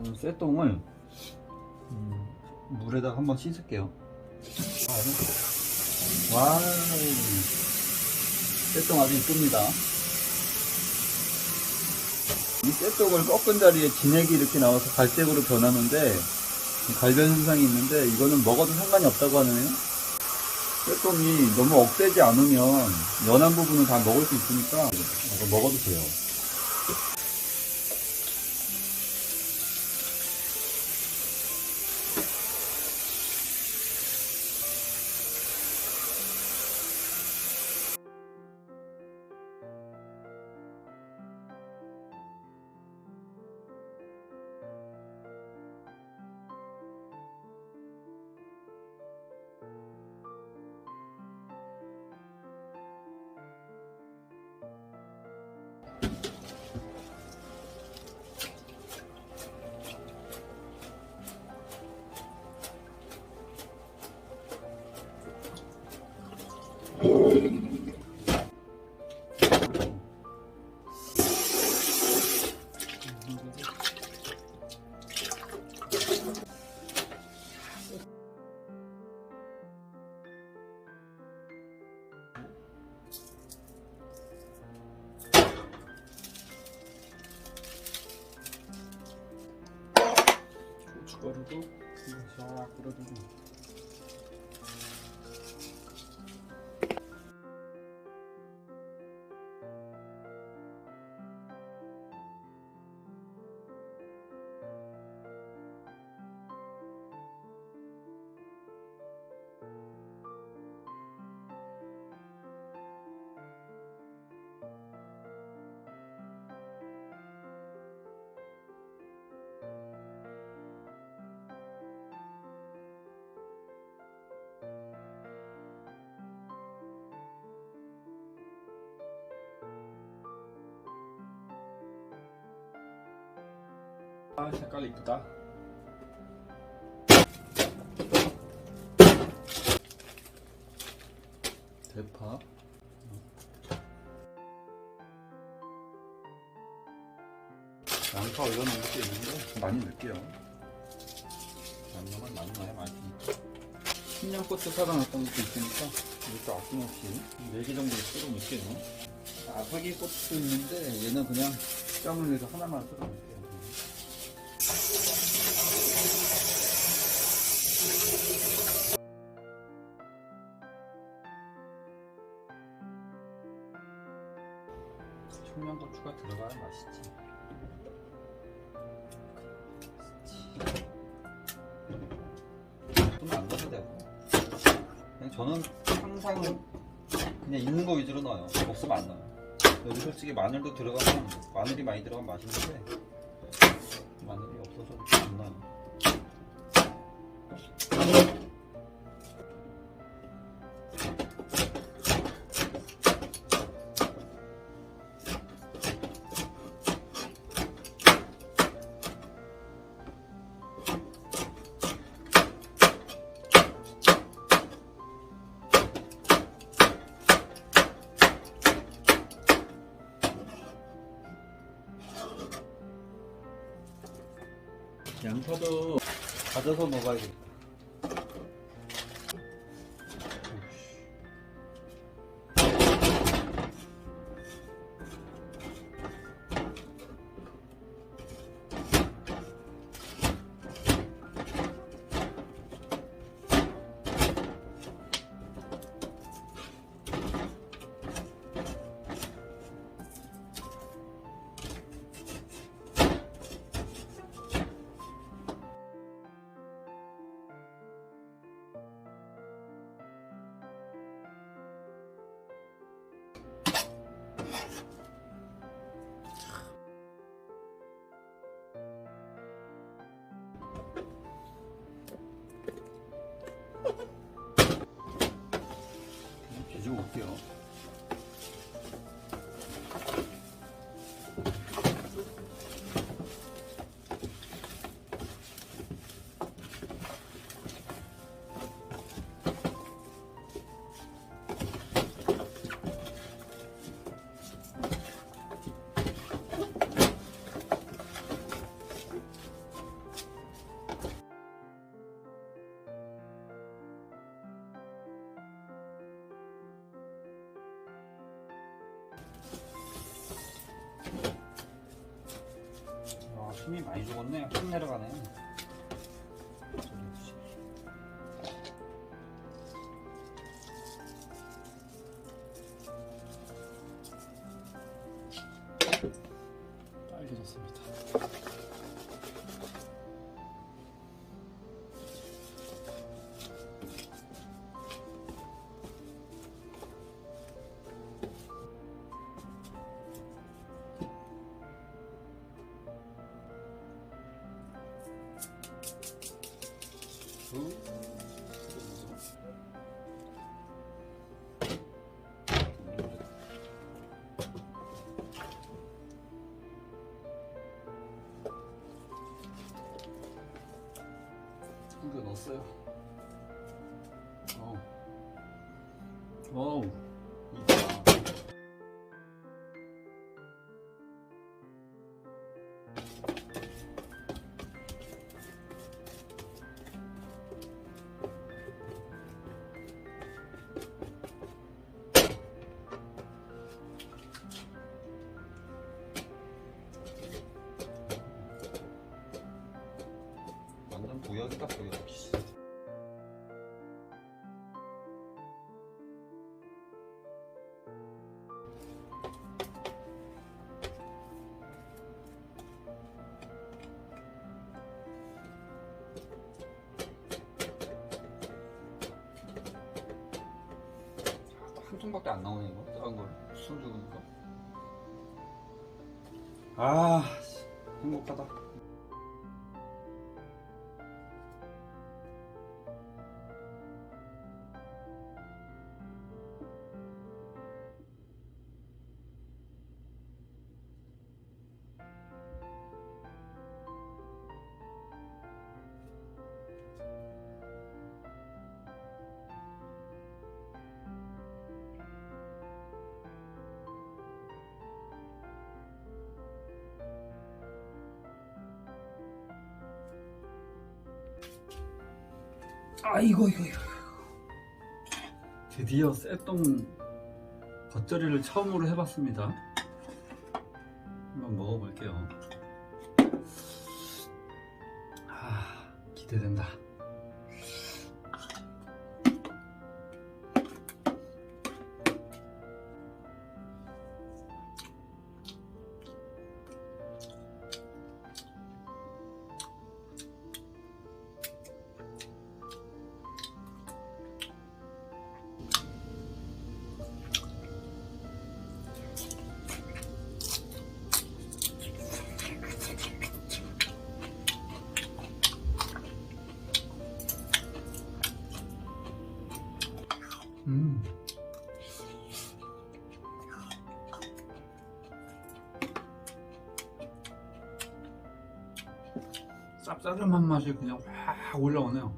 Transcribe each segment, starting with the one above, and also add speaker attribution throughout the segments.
Speaker 1: 저는 쇠똥을 음, 물에다 한번 씻을게요. 아, 와, 쇠똥 아주 이쁩니다. 이 쇠똥을 꺾은 자리에 진액이 이렇게 나와서 갈색으로 변하는데 갈변 현상이 있는데 이거는 먹어도 상관이 없다고 하네요. 쇠똥이 너무 억세지 않으면 연한 부분은 다 먹을 수 있으니까 먹어도 돼요. 고춧가루도 아 색깔 이쁘다. 대파. 양파 올려놓은 것도 있는데 많이 넣을게요. 양념은 많이 넣어야 맛있으니까 청양고추 사다놨던 것도 있으니까 이것도 아낌없이 4개 정도 썰어 넣을게요. 아삭이 고추도 있는데 얘는 그냥 쌈을 내서 하나만 썰어 넣을게요 고추가 들어가야 맛있지. 손은 안 넣어도 되고. 그냥 저는 항상 그냥 있는 거 위주로 넣어요. 없으면 안 넣어요. 여기 솔직히 마늘도 들어가면 마늘이 많이 들어가면 맛있는데 마늘이 없어서 안 넣어요. 양파도 다져서 먹어야겠다. 不行 죽었네. 확 내려가네. 숨겨 넣었어요. 어우. 어우. 아, 한 통밖에 안 나오네 이거? 작은 걸 죽으니까? 아 씨, 행복하다 아이고 이거 이거. 드디어 쇠똥 겉절이를 처음으로 해봤습니다. 한번 먹어볼게요. 아 기대된다 쌉싸름한 맛이 그냥 확 올라오네요.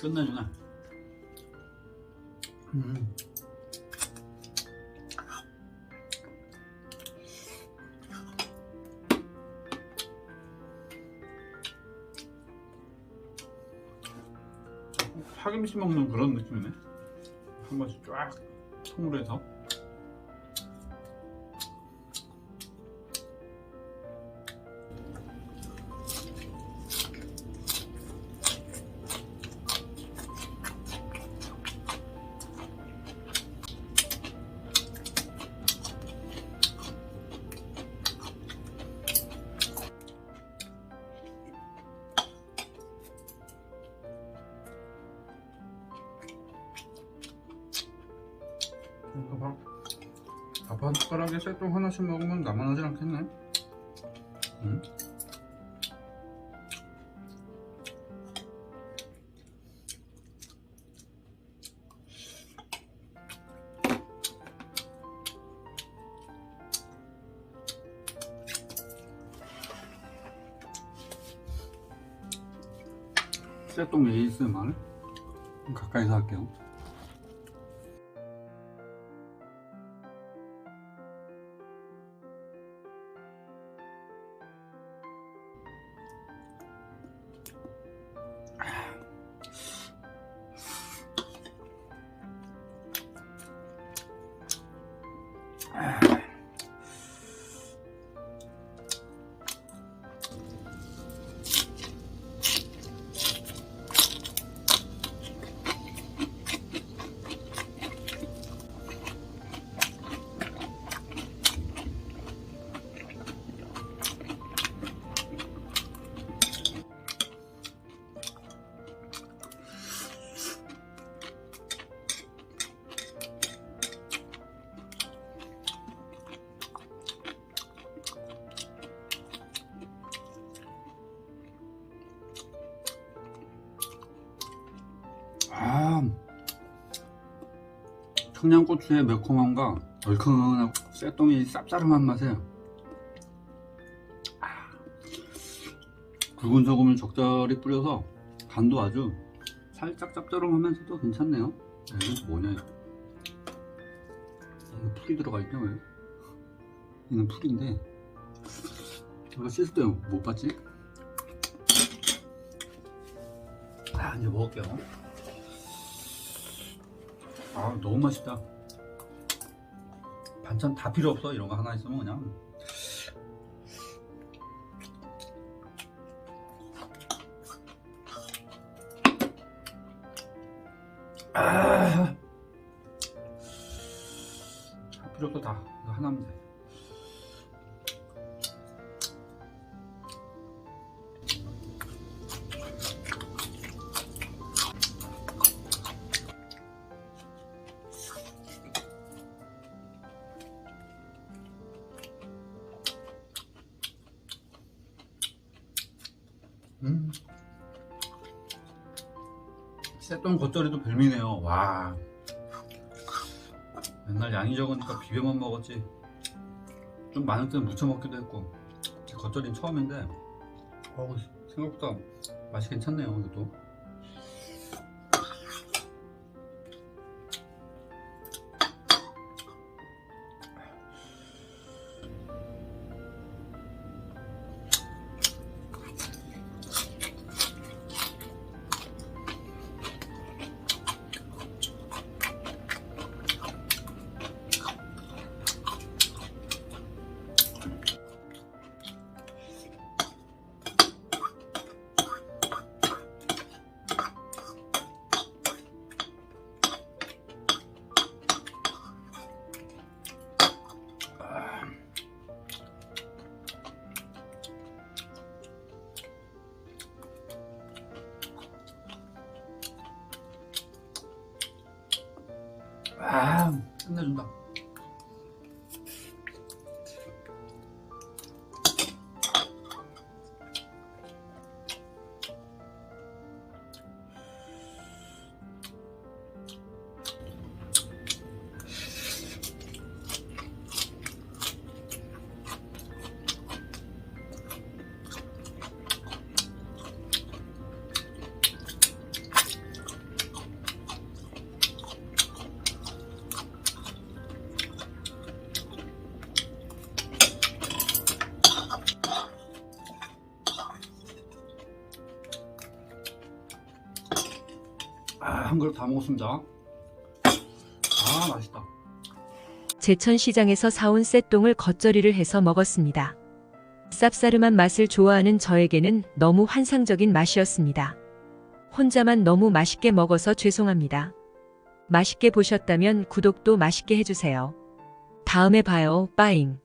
Speaker 1: 끝내주네. 음. 파김치 먹는 그런 느낌이네. 한 번씩 쫙 통으로 해서 숟가락에 쌀떡 하나씩 먹으면 나만 하지 않겠네. 응? 쌀떡 ASMR 가까이서 할게요. 청양고추의 매콤함과 얼큰하고 쇠똥이 쌉싸름한 맛에 아, 굵은 소금을 적절히 뿌려서 간도 아주 살짝 짭조름하면서도 괜찮네요. 야, 이거 뭐냐 이거? 이거 풀이 들어가 있냐 왜? 이건 풀인데 이거 씻을 때 못 봤지? 아 이제 먹을게요. 아 너무 맛있다. 반찬 다 필요 없어 이런 거 하나 있으면 그냥. 아, 다 필요 없어 다 이거 하나면 돼. 음. 새똥 겉절이도 별미네요. 와. 맨날 양이 적으니까 비벼만 먹었지. 좀 많을 때는 무쳐 먹기도 했고. 제 겉절이는 처음인데, 어우, 생각보다 맛이 괜찮네요, 이것도. 한 그릇 다 먹었습니다. 아, 맛있다.
Speaker 2: 제천시장에서 사온 쇠똥을 겉절이를 해서 먹었습니다. 쌉싸름한 맛을 좋아하는 저에게는 너무 환상적인 맛이었습니다. 혼자만 너무 맛있게 먹어서 죄송합니다. 맛있게 보셨다면 구독도 맛있게 해주세요. 다음에 봐요. 빠잉.